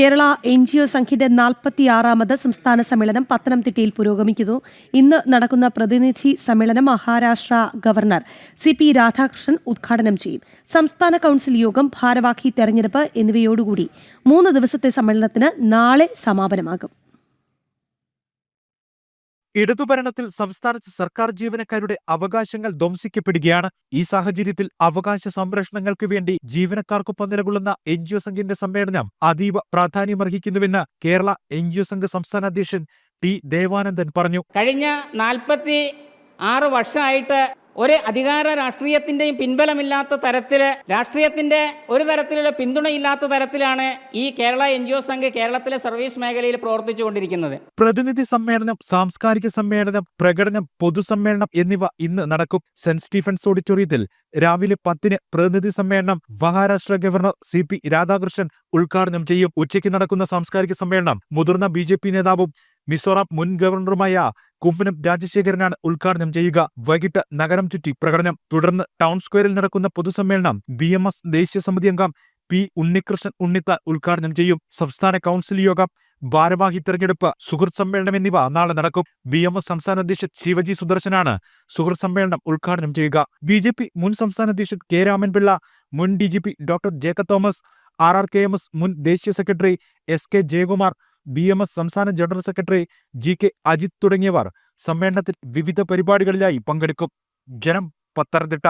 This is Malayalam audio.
കേരള എൻ ജി ഒ സംഘിന്റെ നാൽപ്പത്തിയാറാമത് സംസ്ഥാന സമ്മേളനം പത്തനംതിട്ടയിൽ പുരോഗമിക്കുന്നു. ഇന്ന് നടക്കുന്ന പ്രതിനിധി സമ്മേളനം Maharashtra governor C P Radhakrishnan ഉദ്ഘാടനം ചെയ്യും. സംസ്ഥാന കൌൺസിൽ യോഗം ഭാരവാഹി തെരഞ്ഞെടുപ്പ് എന്നിവയോടുകൂടി മൂന്ന് ദിവസത്തെ സമ്മേളനത്തിന് നാളെ സമാപനമാകും. ഇടതുഭരണത്തിൽ സംസ്ഥാനത്ത് സർക്കാർ ജീവനക്കാരുടെ അവകാശങ്ങൾ ധ്വംസിക്കപ്പെടുകയാണ്. ഈ സാഹചര്യത്തിൽ അവകാശ സംരക്ഷണങ്ങൾക്ക് വേണ്ടി ജീവനക്കാർക്കൊപ്പം നിലകൊള്ളുന്ന എൻ ജി ഒ സംഘിന്റെ സമ്മേളനം അതീവ പ്രാധാന്യമർഹിക്കുന്നുവെന്ന് Kerala N G O Sangh സംസ്ഥാന അധ്യക്ഷൻ ടി ദേവാനന്ദൻ പറഞ്ഞു. കഴിഞ്ഞ നാൽപ്പത്തി ആറ് വർഷമായിട്ട് ഒരു അധികാര രാഷ്ട്രീയത്തിന്റെയും പിൻബലമില്ലാത്ത തരത്തിൽ രാഷ്ട്രീയത്തിന്റെ ഒരു തരത്തിലുള്ള പിന്തുണയില്ലാത്ത തരത്തിലാണ് ഈ Kerala N G O Sangh കേരളത്തിലെ സർവീസ് മേഖലയിൽ പ്രവർത്തിച്ചുകൊണ്ടിരിക്കുന്നത്. പ്രതിനിധി സമ്മേളനം സാംസ്കാരിക സമ്മേളനം പ്രകടനം പൊതുസമ്മേളനം എന്നിവ ഇന്ന് നടക്കും. സെന്റ് സ്റ്റീഫൻസ് ഓഡിറ്റോറിയത്തിൽ രാവിലെ പത്തിന് പ്രതിനിധി സമ്മേളനം Maharashtra governor C P Radhakrishnan ഉദ്ഘാടനം ചെയ്യും. ഉച്ചയ്ക്ക് നടക്കുന്ന സാംസ്കാരിക സമ്മേളനം മുതിർന്ന ബി നേതാവും മിസോറാം മുൻ ഗവർണറുമായ കുമ്മനം രാജശേഖരനാണ് ഉദ്ഘാടനം ചെയ്യുക. വൈകിട്ട് നഗരം ചുറ്റി പ്രകടനം. തുടർന്ന് ടൗൺ സ്ക്വയറിൽ നടക്കുന്ന പൊതുസമ്മേളനം ബി എം എസ് ദേശീയ സമിതി അംഗം പി ഉണ്ണികൃഷ്ണൻ ഉണ്ണിത്താൻ ഉദ്ഘാടനം ചെയ്യും. സംസ്ഥാന കൗൺസിൽ യോഗം ഭാരവാഹി തെരഞ്ഞെടുപ്പ് സുഹൃത്ത് സമ്മേളനം എന്നിവ നാളെ നടക്കും. ബി എം എസ് സംസ്ഥാന അധ്യക്ഷൻ ശിവജി സുദർശനാണ് സുഹൃത്ത് സമ്മേളനം ഉദ്ഘാടനം ചെയ്യുക. ബി ജെ പി മുൻ സംസ്ഥാന അധ്യക്ഷൻ കെ രാമൻപിള്ള മുൻ D G P doctor Jacob Thomas R R K M S മുൻ ദേശീയ secretary S K Jayakumar B M S സംസ്ഥാന general secretary G K Ajith തുടങ്ങിയവർ സമ്മേളനത്തിൽ വിവിധ പരിപാടികളിലായി പങ്കെടുക്കും. ജനം പത്തനംതിട്ട.